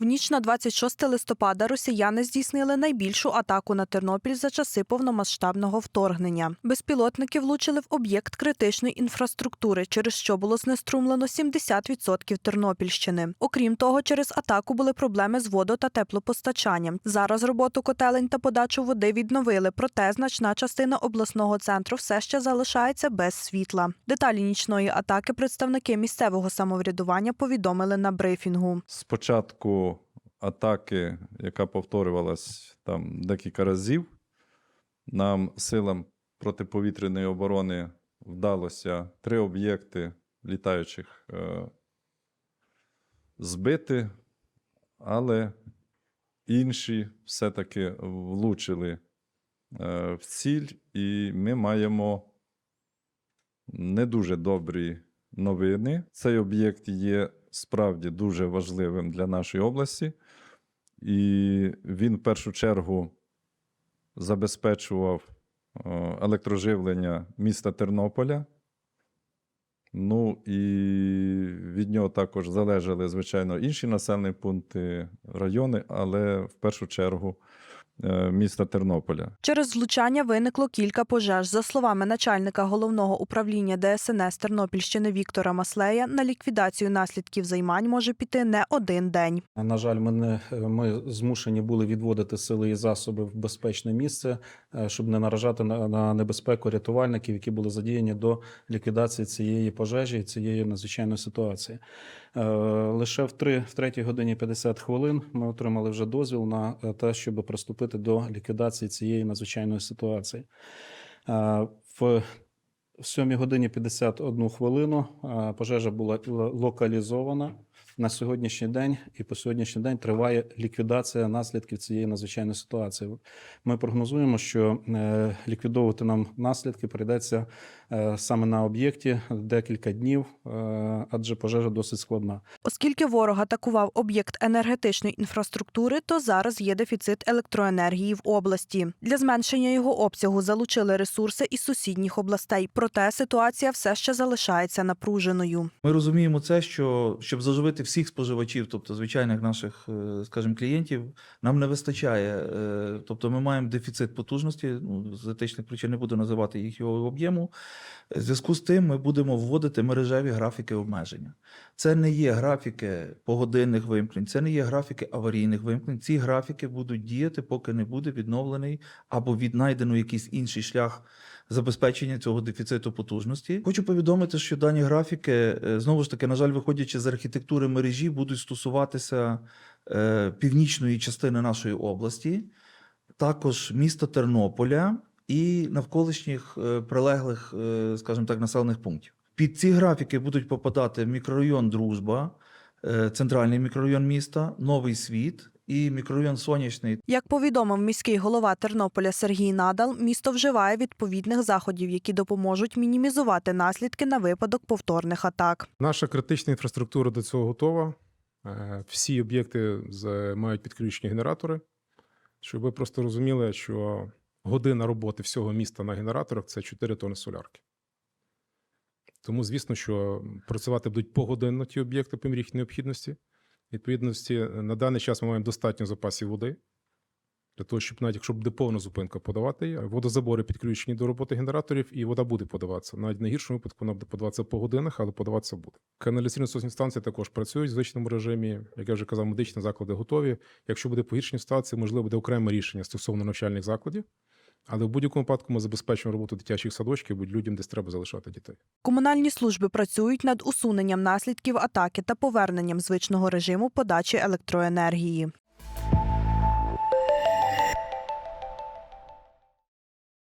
В ніч на 26 листопада росіяни здійснили найбільшу атаку на Тернопіль за часи повномасштабного вторгнення. Безпілотники влучили в об'єкт критичної інфраструктури, через що було знеструмлено 70% Тернопільщини. Окрім того, через атаку були проблеми з водо та теплопостачанням. Зараз роботу котелень та подачу води відновили, проте значна частина обласного центру все ще залишається без світла. Деталі нічної атаки представники місцевого самоврядування повідомили на брифінгу. Спочатку атаки, яка повторювалась там декілька разів, нам силам протиповітряної оборони вдалося три об'єкти літаючих е, збити, але інші все-таки влучили е, в ціль, і ми маємо не дуже добрі новини. Цей об'єкт є справді дуже важливим для нашої області, і він в першу чергу забезпечував е, електроживлення міста Тернополя. Ну і від нього також залежали, звичайно, інші населені пункти, райони, але в першу чергу міста Тернополя. Через влучання виникло кілька пожеж. За словами начальника головного управління ДСНС Тернопільщини Віктора Маслея, на ліквідацію наслідків займань може піти не один день. На жаль, ми не ми змушені були відводити сили і засоби в безпечне місце, е, щоб не наражати на, на небезпеку рятувальників, які були задіяні до ліквідації цієї пожежі, і цієї надзвичайної ситуації. Е, Лише в 3, в 3 годині 50 хвилин ми отримали вже дозвіл на е, те, щоб приступити до ліквідації цієї надзвичайної ситуації. Е, В в 7 годині 51 хвилину пожежа була локалізована на сьогоднішній день, і по сьогоднішній день триває ліквідація наслідків цієї надзвичайної ситуації. Ми прогнозуємо, що ліквідовувати нам наслідки прийдеться саме на об'єкті декілька днів, е, адже пожежа досить складна. Оскільки ворог атакував об'єкт енергетичної інфраструктури, то зараз є дефіцит електроенергії в області. Для зменшення його обсягу залучили ресурси із сусідніх областей. Проте ситуація все ще залишається напруженою. Ми розуміємо це, що щоб заживити всіх споживачів, тобто звичайних наших, е, скажімо, клієнтів, нам не вистачає. е, Тобто ми маємо дефіцит потужності, ну, з етичних причин не буду називати їх його об'єму. В зв'язку з тим ми будемо вводити мережеві графіки обмеження. Це не є графіки погодинних вимкнень, це не є графіки аварійних вимкнень. Ці графіки будуть діяти, поки не буде відновлений або віднайдено якийсь інший шлях забезпечення цього дефіциту потужності. Хочу повідомити, що дані графіки, е, знову ж таки, на жаль, виходячи з архітектури мережі, будуть стосуватися е, північної частини нашої області, також міста Тернополя і навколишніх е, прилеглих, е, скажімо так, населених пунктів. Під ці графіки будуть попадати мікрорайон Дружба, е, центральний мікрорайон міста, Новий Світ і мікрорайон Сонячний. Як повідомив міський голова Тернополя Сергій Надал, місто вживає відповідних заходів, які допоможуть мінімізувати наслідки на випадок повторних атак. Наша критична інфраструктура до цього готова. Всі об'єкти з- мають підключені генератори. Щоб ви просто розуміли, що година роботи всього міста на генераторах це 4 тони солярки. Тому, звісно, що працювати будуть погодинно ті об'єкти по мірі необхідності. Відповідності, на даний час ми маємо достатньо запасів води. Для того, щоб навіть якщо буде повна зупинка, подавати її. Водозабори підключені до роботи генераторів, і вода буде подаватися. Навіть в найгіршому випадку вона буде подаватися по годинах, але подаватися буде. Каналізаційно сосні станції також працюють в звичному режимі. Як я вже казав, медичні заклади готові. Якщо буде погіршення ситуації, можливо, буде окреме рішення стосовно навчальних закладів. Але в будь-якому випадку ми забезпечуємо роботу дитячих садочків, будь людям десь треба залишати дітей. Комунальні служби працюють над усуненням наслідків атаки та поверненням звичного режиму подачі електроенергії.